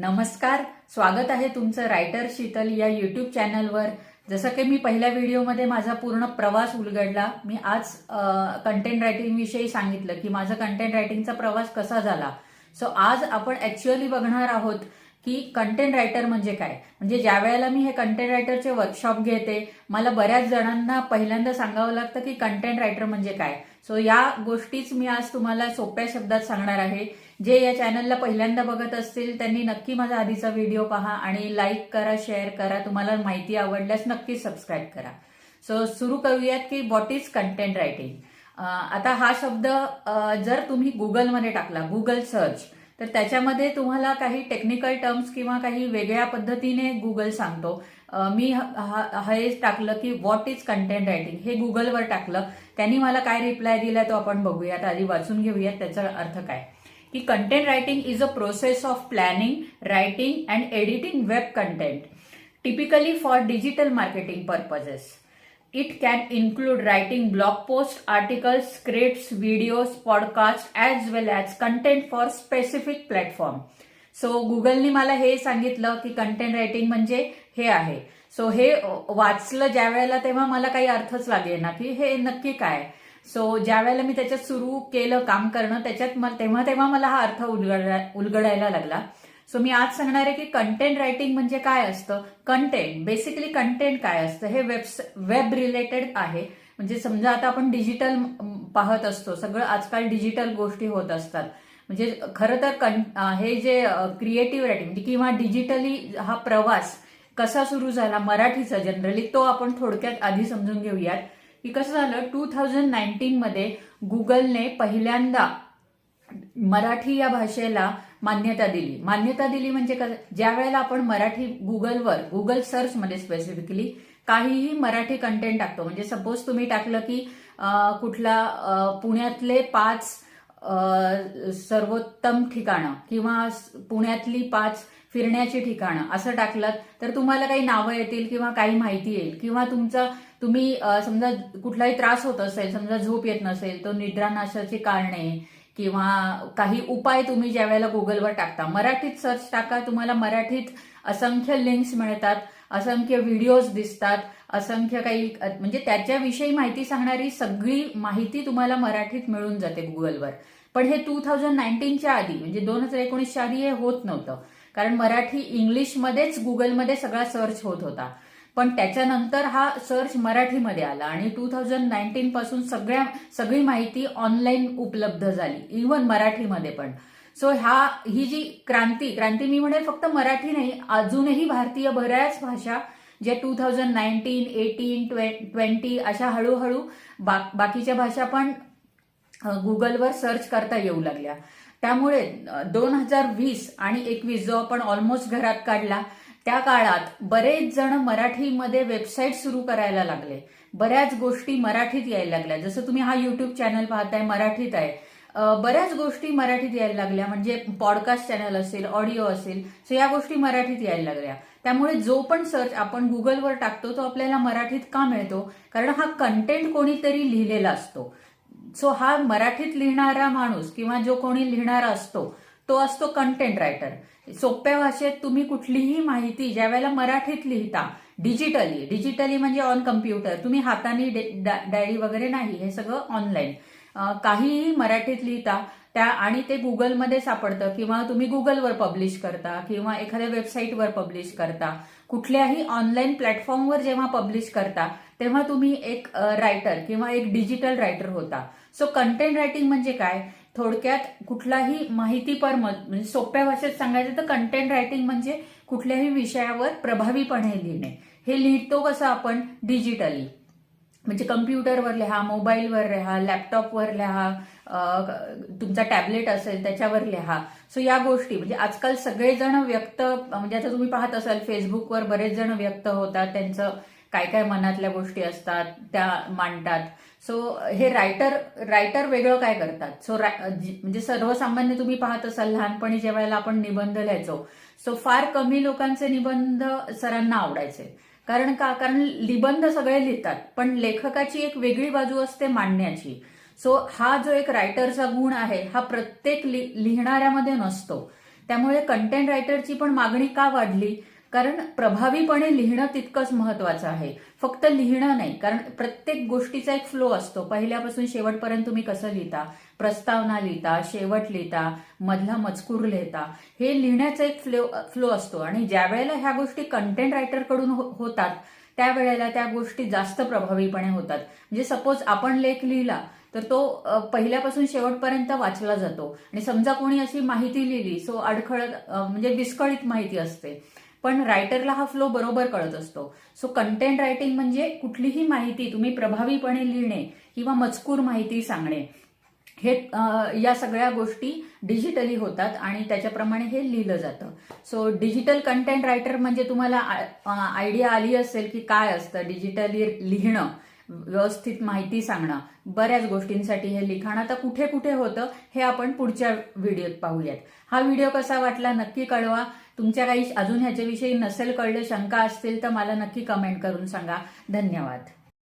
नमस्कार स्वागत आहे तुमचं रायटर शीतल या युट्यूब चॅनलवर जसं की मी पहिल्या व्हिडिओमध्ये माझा पूर्ण प्रवास उलगडला मी आज कंटेंट रायटिंग विषयी सांगितलं की माझा कंटेंट रायटिंगचा प्रवास कसा झाला. सो आज आपण ऍक्च्युअली बघणार आहोत की कंटेंट रायटर म्हणजे काय? म्हणजे ज्या वेळेला मी हे कंटेंट रायटरचे वर्कशॉप घेते मला बऱ्याच जणांना पहिल्यांदा सांगावं लागतं की कंटेंट रायटर म्हणजे काय. सो या गोष्टीच मी आज तुम्हाला सोप्या शब्दात सांगणार आहे. जे या चॅनलला पहिल्यांदा बघत असतील त्यांनी नक्की माझा आधीचा व्हिडिओ पहा आणि लाईक करा शेअर करा. तुम्हाला माहिती आवडल्यास नक्की सबस्क्राईब करा. सो सुरू करूयात की व्हॉट इज कंटेंट रायटिंग आता हा शब्द जर तुम्ही गुगलमध्ये टाकला गुगल सर्च तर त्याच्यामध्ये तुम्हाला काही टेक्निकल टर्म्स किंवा काही वेगळ्या पद्धतीने गुगल सांगतो. मी हे टाकलं की व्हॉट इज कंटेंट रायटिंग हे गुगलवर टाकलं. त्यांनी मला काय रिप्लाय दिला तो आपण बघूयात. आधी वाचून घेऊयात त्याचा अर्थ काय? की content writing is a process of planning writing and editing web content typically for digital marketing purposes It can include writing blog posts, articles, scripts, videos, podcasts, as well as content for specific platform. So गुगलने मला हे सांगितलं की content writing म्हणजे हे आहे. So हे वाचलं ज्या वेळेला तेव्हा मला काही अर्थच लागेल ना की हे नक्की काय. सो ज्या वेळेला मी त्याच्यात सुरू केलं काम करणं त्याच्यात तेव्हा तेव्हा मला हा अर्थ उलगडा उलगडायला लागला. सो मी आज सांगणार आहे की कंटेंट रायटिंग म्हणजे काय असतं? कंटेंट बेसिकली कंटेंट काय असतं? हे वेब वेब रिलेटेड आहे. म्हणजे समजा आता आपण डिजिटल पाहत असतो. सगळं आजकाल डिजिटल गोष्टी होत असतात. म्हणजे खरं तर कं हे जे क्रिएटिव्ह म्हणजे रायटिंग किंवा डिजिटली हा प्रवास कसा सुरू झाला मराठीचा जनरली तो आपण थोडक्यात आधी समजून घेऊयात. की कसं झालं? टू थाउजंड नाईन्टीन मध्ये गुगलने पहिल्यांदा मराठी या भाषेला मान्यता दिली. मान्यता दिली म्हणजे कसं? ज्या वेळेला आपण मराठी गुगलवर गुगल सर्चमध्ये स्पेसिफिकली काहीही मराठी कंटेंट टाकतो म्हणजे सपोज तुम्ही टाकलं की कुठला पुण्यातले पाच सर्वोत्तम ठिकाणं किंवा पुण्यातली पाच फिरण्याची ठिकाणं असं टाकलं तर तुम्हाला काही नावं येतील किंवा काही माहिती येईल. किंवा तुमचा तुम्ही समजा कुठलाही त्रास होत असेल समजा झोप येत नसेल तो निद्रानाशाची कारणे किंवा काही उपाय तुम्ही ज्या वेळेला गुगलवर टाकता. मराठीत सर्च टाका तुम्हाला मराठीत असंख्य लिंक्स मिळतात असंख्य व्हिडिओज दिसतात असंख्य काही म्हणजे त्याच्याविषयी माहिती सांगणारी सगळी माहिती तुम्हाला मराठीत मिळून जाते गुगलवर पण हे टू थाउजंड नाईन्टीनच्या आधी म्हणजे दोन हजार एकोणीसच्या आधी हे होत नव्हतं. कारण मराठी इंग्लिशमध्येच गुगलमध्ये सगळा सर्च होत होता. पण त्याच्यानंतर हा सर्च मराठीमध्ये आला आणि टू थाउजंड नाईन्टीन पासून सगळ्या सगळी माहिती ऑनलाईन उपलब्ध झाली इव्हन मराठीमध्ये पण. सो ह्या ही जी क्रांती क्रांती मी म्हणेल फक्त मराठी नाही अजूनही भारतीय बऱ्याच भाषा ज्या two thousand nineteen eighteen twenty अशा हळूहळू बा बाकीच्या भाषा पण गुगलवर सर्च करता येऊ लागल्या. त्यामुळे दोन हजार वीस आणि एकवीस जो आपण ऑलमोस्ट घरात काढला त्या काळात बरेच जण मराठीमध्ये वेबसाईट सुरू करायला लागले. बऱ्याच गोष्टी मराठीत यायला लागल्या. जसं तुम्ही हा युट्यूब चॅनल पाहताय मराठीत आहे. बऱ्याच गोष्टी मराठीत यायला लागल्या. म्हणजे पॉडकास्ट चॅनल असेल ऑडिओ असेल सो या गोष्टी मराठीत यायला लागल्या. त्यामुळे जो पण सर्च आपण गुगलवर टाकतो तो आपल्याला मराठीत का मिळतो? कारण हा कंटेंट कोणीतरी लिहिलेला असतो. सो हा मराठीत लिहिणारा माणूस किंवा जो कोणी लिहिणारा असतो तो असतो कंटेंट रायटर सोप्या भाषेत तुम्ही कुठलीही माहिती ज्या वेळेला मराठीत लिहिता डिजिटली डिजिटली म्हणजे ऑन कम्प्युटर तुम्ही हाताने डायरी वगैरे नाही हे सगळं ऑनलाईन काहीही मराठीत लिहिता त्या आणि ते गुगलमध्ये सापडतं किंवा तुम्ही गुगलवर पब्लिश करता किंवा एखाद्या वेबसाईटवर पब्लिश करता कुठल्याही ऑनलाईन प्लॅटफॉर्मवर जेव्हा पब्लिश करता तेव्हा तुम्ही एक रायटर किंवा एक डिजिटल रायटर होता. सो कंटेंट रायटिंग म्हणजे काय? थोडक्यात कुठलाही माहितीपर म्हणजे सोप्या भाषेत सांगायचं तर कंटेंट रायटिंग म्हणजे कुठल्याही विषयावर प्रभावीपणे लिहिणे. हे लिहितो कसं आपण? डिजिटली म्हणजे कम्प्युटरवर लिहा मोबाईलवर लिहा लॅपटॉपवर लिहा तुमचा टॅबलेट असेल त्याच्यावर लिहा. सो या गोष्टी. म्हणजे आजकाल सगळेजण व्यक्त म्हणजे आता तुम्ही पाहत असाल फेसबुकवर बरेच जण व्यक्त होतात. त्यांचं काय काय मनातल्या गोष्टी असतात त्या मांडतात. सो हे रायटर रायटर वेगळं काय करतात? सो म्हणजे सर्वसामान्य तुम्ही पाहत असाल लहानपणी ज्या वेळेला आपण निबंध लिहायचो. सो फार कमी लोकांचे निबंध सरांना आवडायचे. कारण का? कारण निबंध सगळे लिहितात पण लेखकाची एक वेगळी बाजू असते मांडण्याची. सो हा जो एक रायटरचा गुण आहे हा प्रत्येक लिहिणाऱ्यामध्ये नसतो. त्यामुळे कंटेंट रायटरची पण मागणी का वाढली? कारण प्रभावीपणे लिहिणं तितकंच महत्वाचं आहे. फक्त लिहिणं नाही कारण प्रत्येक गोष्टीचा एक फ्लो असतो. पहिल्यापासून शेवटपर्यंत तुम्ही कसं लिहिता? प्रस्तावना लिहिता शेवट लिहिता मधला मजकूर लिहिता. हे लिहिण्याचा एक फ्लो फ्लो असतो. आणि ज्या वेळेला ह्या गोष्टी कंटेंट रायटरकडून हो- होतात त्यावेळेला त्या गोष्टी जास्त प्रभावीपणे होतात. म्हणजे सपोज आपण लेख लिहिला तर तो पहिल्यापासून शेवटपर्यंत वाचला जातो. आणि समजा कोणी अशी माहिती लिहिली सो अडखळत म्हणजे विस्कळीत माहिती असते. पण रायटरला हा फ्लो बरोबर कळत असतो. सो कंटेंट रायटिंग म्हणजे कुठलीही माहिती तुम्ही प्रभावीपणे लिहिणे किंवा मजकूर माहिती सांगणे. हे या सगळ्या गोष्टी डिजिटली होतात आणि त्याच्याप्रमाणे हे लिहिलं जातं. सो डिजिटल कंटेंट रायटर म्हणजे तुम्हाला आयडिया आली असेल की काय असतं? डिजिटली लिहिणं. व्यवस्थित माहिती सांगणं. बऱ्याच गोष्टींसाठी हे लिखाण आता कुठे कुठे होतं हे आपण पुढच्या व्हिडिओत पाहूयात. हा व्हिडिओ कसा वाटला नक्की कळवा. तुमच्या काही अजून ह्याच्याविषयी नसेल कळले शंका असतील तर मला नक्की कमेंट करून सांगा. धन्यवाद.